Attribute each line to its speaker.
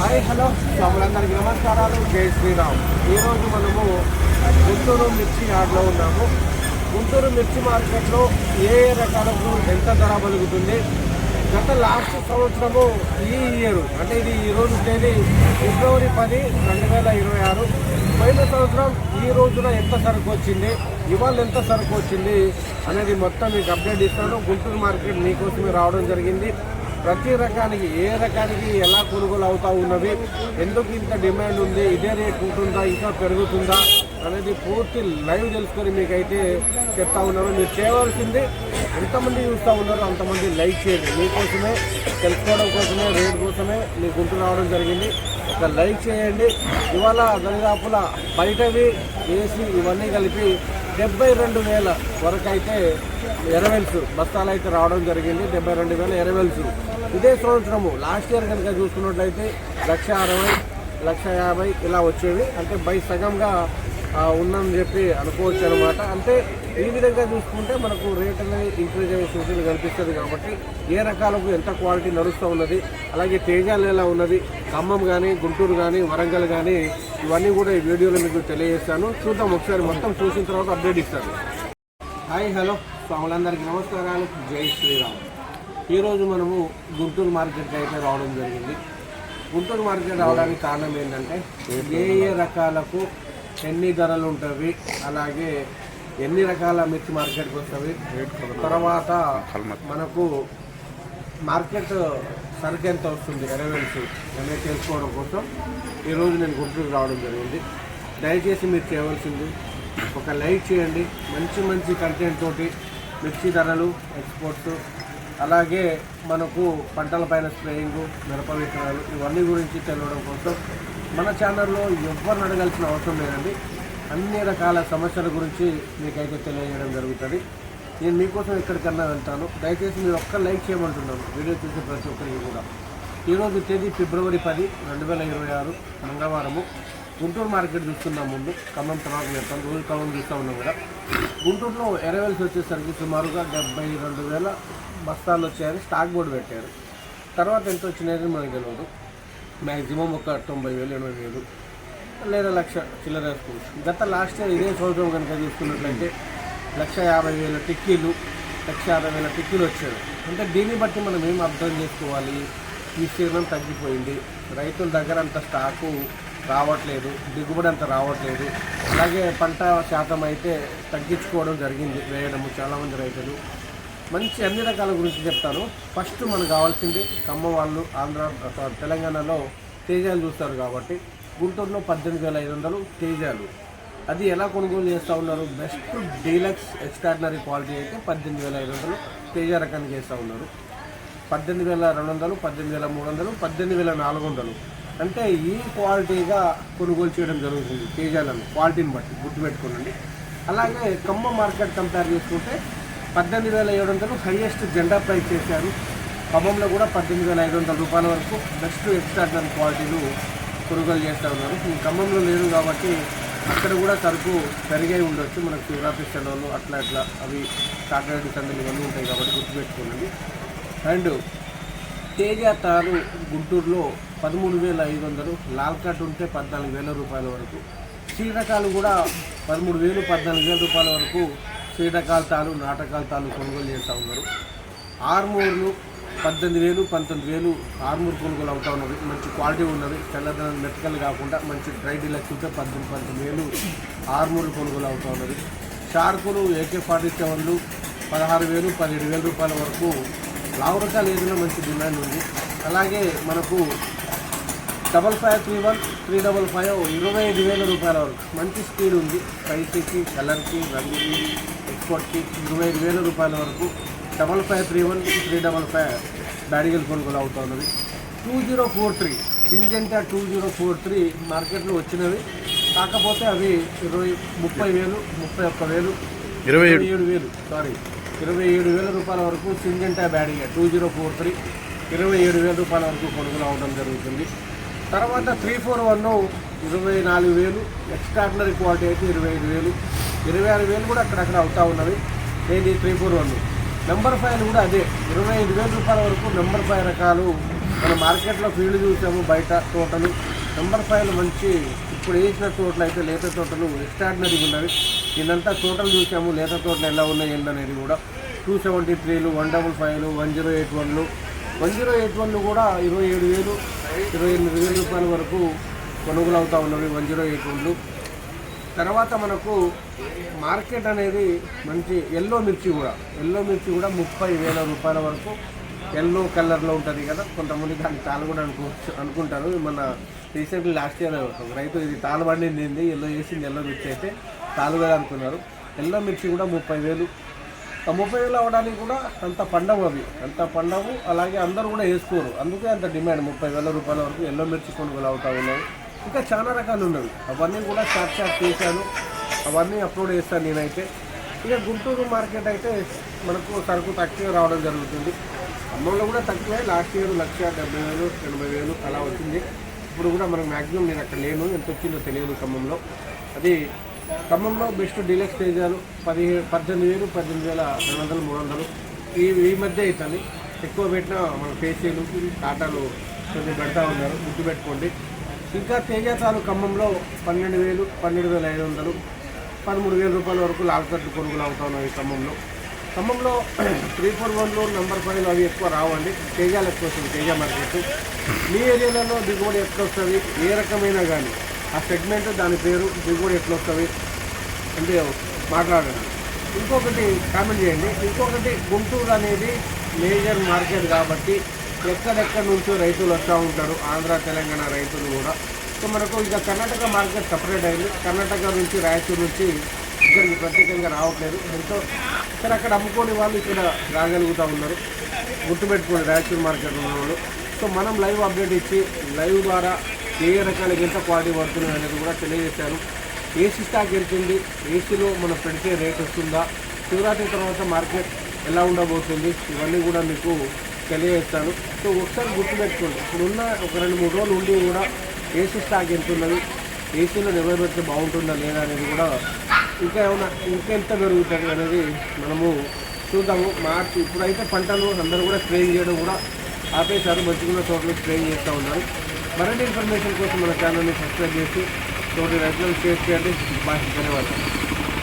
Speaker 1: Hi hello. స్వాములందరికీ నమస్కారాలు. జై శ్రీరామ్. ఈరోజు మనము గుంటూరు మిర్చి యార్డ్లో ఉన్నాము. గుంటూరు మిర్చి మార్కెట్లో ఏ ఏ రకాలకు ఎంత ధర పలుకుతుంది? గత లాస్ట్ సంవత్సరము ఈ ఇయర్ అంటే ఇది ఈ రోజు తేదీ ఫిబ్రవరి పది రెండు వేల ఇరవై ఆరు పోయిన సంవత్సరం ఈ రోజున ఎంత సరుకు వచ్చింది? ఇవాళ ఎంత సరుకు వచ్చింది? అనేది మొత్తం మీకు అప్డేట్ ఇస్తాను. గుంటూరు మార్కెట్ మీకోసమే రావడం జరిగింది. ప్రతి రకానికి ఏ రకానికి ఎలా కొనుగోలు అవుతా ఉన్నవి ఎందుకు ఇంత డిమాండ్ ఉంది ఇదే రేట్ ఉంటుందా ఇంకా పెరుగుతుందా అనేది పూర్తి లైవ్ తెలుసుకొని మీకైతే చెప్తా ఉన్నారు మీరు చేయవలసింది ఎంతమంది చూస్తూ ఉన్నారో అంతమంది లైక్ చేయండి. మీకోసమే తెలుసుకోవడం కోసమే రేట్ కోసమే మీ గుంటు రావడం జరిగింది. ఒక లైక్ చేయండి. ఇవాళ దరిదాపుల బయటవి ఏసీ ఇవన్నీ కలిపి డెబ్బై రెండు వేల వరకు అయితే ఎరవెల్స్ బస్తాలు అయితే రావడం జరిగింది. డెబ్బై రెండు వేల ఎరవెల్స్. ఇదే సంవత్సరము లాస్ట్ ఇయర్ కనుక చూసుకున్నట్లయితే లక్ష అరవై లక్ష యాభై ఇలా వచ్చేవి. అంటే బై సగంగా ఉందని చెప్పి అనుకోవచ్చు అనమాట అంటే ఈ విధంగా చూసుకుంటే మనకు రేట్ అనేది ఇంక్రీజ్ అయ్యే సూచనలు కనిపిస్తుంది కాబట్టి ఏ రకాలకు ఎంత క్వాలిటీ నడుస్తూ ఉన్నది అలాగే తేజాలు ఎలా ఉన్నది ఖమ్మం కానీ గుంటూరు కానీ వరంగల్ కానీ ఇవన్నీ కూడా ఈ వీడియోలో మీకు తెలియజేస్తాను. చూద్దాం ఒకసారి మొత్తం చూసిన తర్వాత అప్డేట్ ఇస్తాను. Hi hello. స్వాములందరికీ నమస్కారాలు. జై శ్రీరామ్. ఈరోజు మనము గుంటూరు మార్కెట్కి అయితే రావడం జరిగింది. గుంటూరు మార్కెట్ రావడానికి కారణం ఏంటంటే ఏ ఏ రకాలకు ఎన్ని ధరలు ఉంటాయి అలాగే ఎన్ని రకాల మిర్చి మార్కెట్కి వస్తాయి తర్వాత మనకు మార్కెట్ సరుకు ఎంత వస్తుంది ఎరవెల్స్ అనేది తెలుసుకోవడం కోసం ఈరోజు నేను గుంటూరుకు రావడం జరిగింది. దయచేసి మీరు చేయవలసింది ఒక లైక్ చేయండి. మంచి మంచి కంటెంట్ తోటి మిర్చి ధరలు ఎక్స్పోర్ట్స్ అలాగే మనకు పంటల పైన స్ప్రేయింగ్ మిరప విత్తనాలు ఇవన్నీ గురించి తెలియడం కోసం మన ఛానల్లో ఎవరిని అడగాల్సిన అవసరం లేదండి. అన్ని రకాల సమస్యల గురించి మీకైతే తెలియజేయడం జరుగుతుంది. నేను మీకోసం ఎక్కడికన్నా వెళ్తాను. దయచేసి మీరు ఒక్క లైక్ చేయమంటున్నాను. వీడియో చూసే ప్రతి ఒక్కరికి కూడా. ఈరోజు తేదీ ఫిబ్రవరి పది రెండు వేల ఇరవై ఆరు మంగళవారము. గుంటూరు మార్కెట్ చూస్తున్నాం ముందు. ఖమ్మం తర్వాత చెప్తాను రోజు ఖమ్మం చూస్తూ ఉన్నాం కదా. గుంటూరులో ఎరవెల్స్ వచ్చేసరికి సుమారుగా డెబ్బై రెండు వేల బస్తాలు వచ్చాయని స్టాక్ బోర్డు పెట్టారు. తర్వాత ఎంత వచ్చినాయని మనకు తెలియదు మ్యాక్సిమం ఒక తొంభై వేలు ఎనభై వేలు లేదా లక్ష చిల్లర వేసుకోవచ్చు. గత లాస్ట్ ఇయర్ ఇదే సంవత్సరం కనుక చూసుకున్నట్లయితే లక్ష యాభై వేల టిక్కీలు లక్ష యాభై వేల టిక్కీలు వచ్చాయి. అంటే దీన్ని బట్టి మనం ఏం అర్థం చేసుకోవాలి? విస్తీర్ణం తగ్గిపోయింది. రైతుల దగ్గర అంత స్టాకు రావట్లేదు దిగుబడి అంత రావట్లేదు. అలాగే పంట శాతం అయితే తగ్గించుకోవడం జరిగింది వేయడము చాలామంది రైతులు. మంచి అన్ని రకాల గురించి చెప్తాను. ఫస్ట్ మనకు కావాల్సింది కమ్మ వాళ్ళు ఆంధ్ర తెలంగాణలో తేజాలు చూస్తారు కాబట్టి. గుంటూరులో పద్దెనిమిది వేల ఐదు వందలు తేజాలు. అది ఎలా కొనుగోలు చేస్తూ ఉన్నారు? బెస్ట్ డీలక్స్ ఎక్స్ట్రాడినరీ క్వాలిటీ అయితే పద్దెనిమిది వేల ఐదు వందలు తేజ రకాన్ని చేస్తూ ఉన్నారు. పద్దెనిమిది వేల రెండు వందలు పద్దెనిమిది వేల మూడు వందలు పద్దెనిమిది వేల నాలుగు వందలు. అంటే ఈ క్వాలిటీగా కొనుగోలు చేయడం జరుగుతుంది తేజాలను క్వాలిటీని బట్టి గుర్తుపెట్టుకోనండి అలాగే ఖమ్మం మార్కెట్ కంపేర్ చేసుకుంటే పద్దెనిమిది వేల ఏడు వందలు హైయెస్ట్ జెండా ప్రైస్ చేశారు. ఖమ్మంలో కూడా పద్దెనిమిది వేల ఐదు వందల రూపాయల వరకు బెస్ట్ ఎక్స్ట్రాడినరీ క్వాలిటీలు కొనుగోలు చేస్తూ ఉన్నారు. ఈ ఖమ్మంలో లేదు కాబట్టి అక్కడ కూడా సరుకు పెరిగే ఉండొచ్చు. మనకు శివరాత్రి సెలవులు అట్లా అట్లా అవి సాటర్డే సండేలు ఇవన్నీ ఉంటాయి కాబట్టి గుర్తుపెట్టుకోండి. అండ్ తేజ తారు గుంటూరులో పదమూడు వేల ఐదు వందలు లాల్కట్ ఉంటే పద్నాలుగు వేల రూపాయల వరకు శ్రీరకాలు కూడా పదమూడు వేలు పద్నాలుగు వేల రూపాయల వరకు శ్రీరకాల తాలు నాటకాల తాలు కొనుగోలు చేస్తూ ఉన్నారు. ఆర్మూర్లు పద్దెనిమిది వేలు పంతొమ్మిది వేలు ఆర్మూర్ కొనుగోలు అవుతా ఉన్నవి మంచి క్వాలిటీ ఉన్నవి తెల్లదనం మెతకలు కాకుండా మంచి డ్రై డీలక్స్ ఉంటే పద్దెనిమిది పంతొమ్మిది వేలు ఆర్మూర్ కొనుగోలు అవుతా ఉన్నది. షార్కులు ఏకే ఫార్టీ సెవెన్లు పదహారు వేలు పదిహేడు వేల రూపాయల వరకు లావు రకాల ఏదైనా మంచి డిమాండ్ ఉంది. అలాగే మనకు double five three one three double five ఇరవై ఐదు వేల రూపాయల వరకు మంచి స్పీడ్ ఉంది. ప్రైస్కి కలర్కి రంగుకి ఎక్స్పోర్ట్కి ఇరవై ఐదు వేల రూపాయల వరకు double five three one three double five బ్యాడిగల్ కొనుగోలు అవుతున్నది two zero four three Syngenta two zero four three మార్కెట్లో వచ్చినవి కాకపోతే అవి ఇరవై ముప్పై వేలు ముప్పై ఒక్క వేలు
Speaker 2: ఇరవై
Speaker 1: ఏడు. వేలు సారీ ఇరవై ఏడు వేల రూపాయల వరకు సింజెంటా బ్యాడిగా టూ జీరో ఫోర్ త్రీ ఇరవై ఏడు వేల రూపాయల వరకు కొనుగోలు అవడం జరుగుతుంది. తర్వాత త్రీ ఫోర్ వన్ ఇరవై నాలుగు వేలు. ఎక్స్ట్రాడినరీ క్వాలిటీ అయితే ఇరవై ఐదు వేలు. ఇరవై ఆరు వేలు కూడా అక్కడక్కడ అవుతా ఉన్నవి. ఏది three four one number five కూడా అదే. ఇరవై ఐదు వేల రూపాయల వరకు నెంబర్ ఫైవ్ రకాలు. మన మార్కెట్లో ఫీల్డ్ చూసాము బయట తోటలు. నెంబర్ ఫైవ్లు మంచి ఇప్పుడు వేసిన తోటలు అయితే లేత తోటలు ఎక్స్ట్రాడినరీగా ఉన్నవి. ఇదంతా తోటలు చూసాము లేత తోటలు ఎలా ఉన్నాయి ఏంటనేది కూడా. టూ సెవెంటీ త్రీలు వన్ డబుల్ ఫైవ్లు వన్ జీరో ఎయిట్ వన్లు వన్ జీరో ఎయిట్ వన్లు కూడా ఇరవై ఏడు వేలు ఇరవై ఎనిమిది వేల రూపాయల వరకు కొనుగోలు అవుతూ ఉన్నవి వన్ జీరో ఎయిట్ వన్లు తర్వాత మనకు మార్కెట్ అనేది మంచి ఎల్లో మిర్చి కూడా. ఎల్లో మిర్చి కూడా ముప్పై వేల రూపాయల వరకు ఎల్లో కలర్లో ఉంటుంది కదా. కొంతమంది దాన్ని తాలు కూడా అనుకోవచ్చు అనుకుంటారు. మన రీసెంట్లీ లాస్ట్ ఇయర్ రైతు ఇది తాలు పండింది. ఎల్లో వేసింది ఎల్లో మిర్చి అయితే తాలు కదా అనుకున్నారు. ఎల్లో మిర్చి కూడా ముప్పై వేలు. ముప్పై వేలు అవ్వడానికి కూడా అంత పండవు అవి. అంత పండవు. అలాగే అందరూ కూడా వేసుకోరు. అందుకే అంత డిమాండ్. ముప్పై వేల రూపాయల వరకు ఎల్లో మిర్చి కొనుగోలు అవుతా ఉన్నాయి. ఇంకా చాలా రకాలు ఉన్నవి. అవన్నీ కూడా షార్ట్ షార్ట్ చేశాను. అవన్నీ అప్లోడ్ చేస్తాను నేనైతే. ఇక గుంటూరు మార్కెట్ అయితే మనకు సరుకు తక్కువ రావడం జరుగుతుంది. అమ్మంలో కూడా తక్కువే. లాస్ట్ ఇయర్ లక్ష డెబ్బై వేలు ఎనభై వేలు అలా వచ్చింది. ఇప్పుడు కూడా మనకు మ్యాక్సిమం నేను అక్కడ లేను. ఎంత వచ్చిందో తెలియదు ఖమ్మంలో. అది ఖమ్మంలో బెస్ట్ డీలక్స్ తేజాలు పదిహేను పద్దెనిమిది వేలు పద్దెనిమిది వేల రెండు వందలు మూడు వందలు. ఈ ఈ మధ్య అవుతుంది. ఎక్కువ పెట్టిన మన ఫేసీలు టాటాలు కొంచెం పెడతా ఉన్నారు. గుర్తు పెట్టుకోండి ఇంకా తేజాతాలు ఖమ్మంలో పన్నెండు వేలు పన్నెండు వేల ఐదు వందలు పదమూడు వేల రూపాయల వరకు లాల్కట్టు కొనుగోలు అవుతా ఉన్నాయి ఖమ్మంలో. ఖమ్మంలో త్రీ ఫోర్ వన్లో నెంబర్ ఫైవ్ అవి ఎక్కువ రావండి. తేజాలు ఎక్కువ వస్తుంది తేజ మార్కెట్. మీ ఏరియాలలో దిగుబడి ఎట్లా వస్తుంది? ఏ రకమైన కానీ. ఆ సెగ్మెంట్ దాని పేరు దిగుబడి ఎట్లా వస్తుంది? అంటే మాట్లాడండి. ఇంకొకటి కామెంట్ చేయండి. ఇంకొకటి గుంటూరు అనేది మేజర్ మార్కెట్ కాబట్టి ఎక్కడెక్కడ నుంచో రైతులు వస్తూ ఉంటారు. ఆంధ్ర తెలంగాణ రైతులు కూడా. సో మనకు ఇక కర్ణాటక మార్కెట్ సపరేట్ అయింది. కర్ణాటక నుంచి రాయచూరు నుంచి ఇక్కడికి ప్రత్యేకంగా రావట్లేదు. ఎంతో ఇక్కడ అక్కడ అమ్ముకోని వాళ్ళు ఇక్కడ రాగలుగుతూ ఉన్నారు. గుర్తుపెట్టుకోండి రాయచూరు మార్కెట్ ఉన్న వాళ్ళు. సో మనం లైవ్ అప్డేట్ ఇచ్చి లైవ్ ద్వారా ఏ ఏ ఎంత క్వాలిటీ పడుతున్నాయి అనేది కూడా తెలియజేశారు. ఏసీ స్టాక్ వెళ్తుంది ఏసీలో మనం పెడితే రేట్ వస్తుందా? శివరాత్రి తర్వాత మార్కెట్ ఎలా ఉండబోతుంది? ఇవన్నీ కూడా మీకు తెలియజేస్తాను సో ఒకసారి గుర్తుపెట్టుకోండి. ఇప్పుడున్న ఒక రెండు మూడు రోజులు ఉండి కూడా ఏసీ స్టాక్ ఎంత ఉన్నది? ఏసీలో నిలబెడితే బాగుంటుందా లేదా అనేది కూడా ఇంకా ఏమైనా ఇంకెంత పెరుగుతుంది అనేది మనము చూద్దాము. మార్చి ఇప్పుడైతే పంటలు అందరూ కూడా స్ప్రేయింగ్ చేయడం కూడా ఆపేశారు. మంచిగా చోట్ల స్ప్రేయింగ్ చేస్తూ ఉన్నారు. మరిన్ని ఇన్ఫర్మేషన్ కోసం మన ఛానల్ని సబ్స్క్రైబ్ చేసి తోటి రైతులను షేర్ చేయండి. బాగా ధన్యవాదాలు.